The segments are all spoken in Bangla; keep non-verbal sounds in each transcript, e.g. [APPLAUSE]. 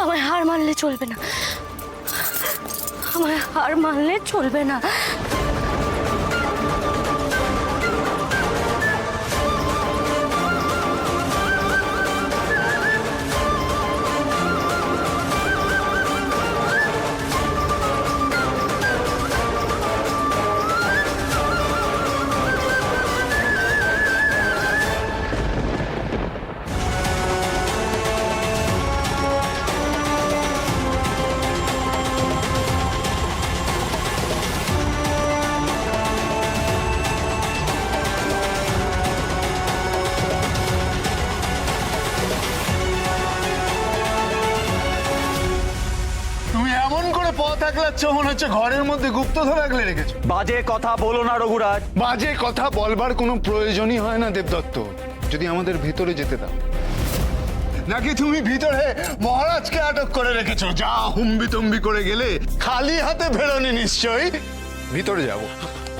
আমার হার মানলে চলবে না। আমার হার মানলে চলবে না। পথ মনে হচ্ছে ঘরের মধ্যে গুপ্তধর আগলে রেখেছো। বাজে কথা বলো না রঘুরাজ। বাজে কথা বলবার কোনো প্রয়োজনই হয় না দেবদত্ত। যদি আমাদের ভিতরে যেতে দাও। নাকি তুমি ভিতরে মহারাজকে আটক করে রেখেছো? যা হুম্বি তুম্বি করে গেলে খালি হাতে ফেরোনি নিশ্চয়ই। ভিতরে যাব।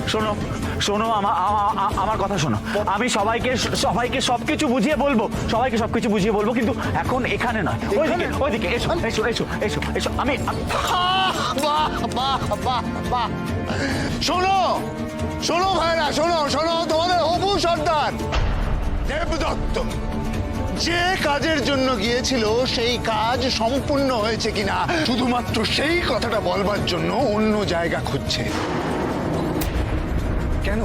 শোনো শোনো আমা- আমা- আমার কথা শোনো। আমি সবাইকে সবাইকে সবকিছু বুঝিয়ে বলব। সবাইকে সবকিছু বুঝিয়ে বলব কিন্তু এখন এখানে নয়। ওইদিকে ওইদিকে এসো এসো এসো এসো এসো। আমি আমি- বাহ বাহ বাহ বাহ শোনো শোনো ভাইরা, শোনো শোনো, তোমাদের হবু সর্দার। দেবদত্ত, যে কাজের জন্য গিয়েছিল, সেই কাজ সম্পূর্ণ হয়েছে কিনা, শুধুমাত্র সেই কথাটা বলবার জন্য অন্য জায়গা খুঁজছে। কেন?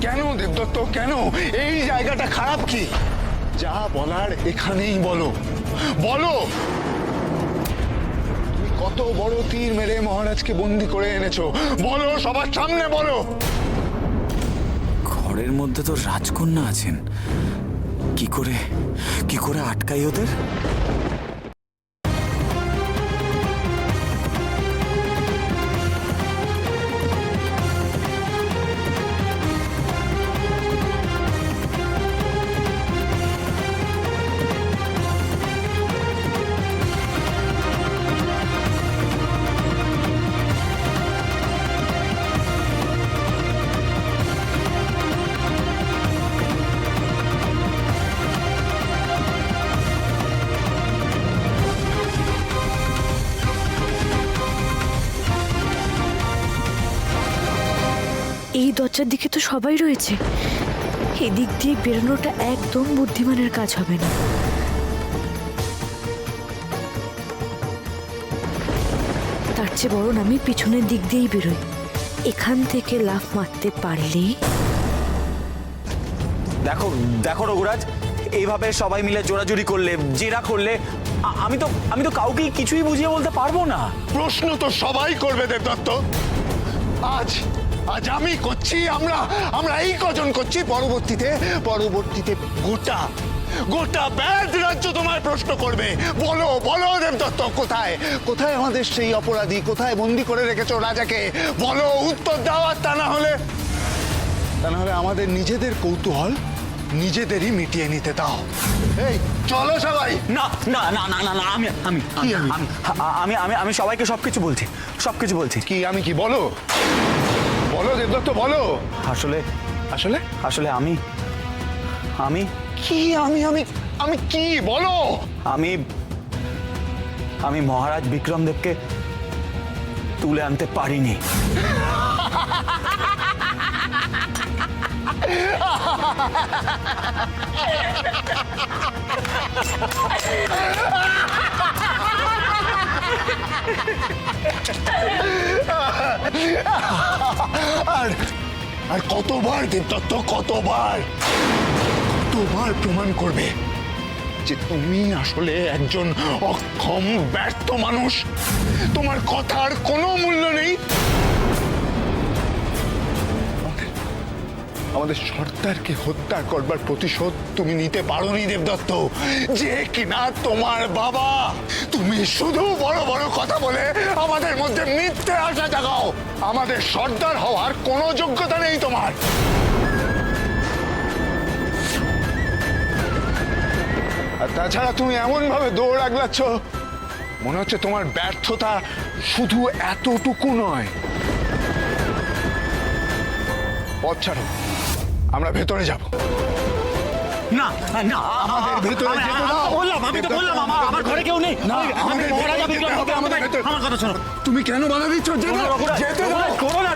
কেন দেবদত্ত, কেন? এই জায়গাটা খারাপ কি? যা বলার এখানেই বলো। বলো! কত বড় তীর মেরে মহারাজকে বন্দি করে এনেছো? বলো, সবার সামনে বলো। ঘরের মধ্যে তো রাজকন্যা আছেন। কি করে কি করে আটকাই ওদের? এই দরজার দিকে তো সবাই রয়েছে। এদিক দিয়ে বেরোনোটা একদম বুদ্ধিমানের কাজ হবে না। তার চেয়ে বরং আমি পিছনের দিক দিয়েই বেরোই। এখান থেকে লাফ মারতে পারলেই দেখো দেখো রঘুরাজ এইভাবে সবাই মিলে জোরাজুরি করলে জেরা করলে আমি তো আমি তো কাউকে কিছুই বুঝিয়ে বলতে পারব না। প্রশ্ন তো সবাই করবে দেবদত্ত। আজ আজ আমি করছি আমরা আমরা এই কজন করছি। পরবর্তীতে পরবর্তীতে গোটা গোটা ব্যাদ রাজ্য তোমায় প্রশ্ন করবে। বলো বলো দেবদত্ত কোথায়? কোথায় আমাদের সেই অপরাধী? কোথায় বন্দি করে রেখেছো রাজাকে? বলো উত্তর দাও আর তা না হলে। তা না হলে আমাদের নিজেদের কৌতূহল নিজেদেরই মিটিয়ে নিতে দাও। এই চলো সবাই। না না না না না না আমি আমি আমি? আমি আমি আমি আমি সবাইকে সবকিছু বলছি সবকিছু বলছি। কি আমি কি বলো? বলো দেবদত্ত বলো। আসলে আসলে? আসলে আমি আমি কি? আমি আমি আমি কি? বলো। আমি আমি মহারাজ বিক্রমদেবকে তুলে আনতে পারিনি। [LAUGHS] আর আর কতবার দেবদত্ত কতবার? কতবার প্রমাণ করবে যে তুমি আসলে একজন অক্ষম, ব্যর্থ মানুষ? তোমার কথার কোনো মূল্য নেই। আমাদের সর্দারকে হত্যা করবার প্রতিশোধ তুমি নিতে পারোনি, দেবদত্ত। যে কিনা তোমার বাবা, তুমি শুধু বড় বড় কথা বলে আমাদের মধ্যে মিথ্যে আশা জাগাও। আমাদের সর্দার হওয়ার কোনো যোগ্যতা নেই তোমার। আর তাছাড়া তুমি এমন ভাবে দৌড় আগলাচ্ছ, মনে হচ্ছে তোমার ব্যর্থতা শুধু এতটুকু নয়। পথ ছাড়ো। আমরা ভেতরে যাব। না না আমাদের ভেতরে যেতে দাও। বললাম আমি তো বললাম আমার আমার ঘরে কেউ নেই। আমি- আমি আমাদের মহারাজা বিক্রম আমাদের আমাদের ভেতরে। আমার কথা শোনো। তুমি কেন বাধা দিচ্ছ? যেতে দাও, রঘুরাজ, যেতে দাও। করো না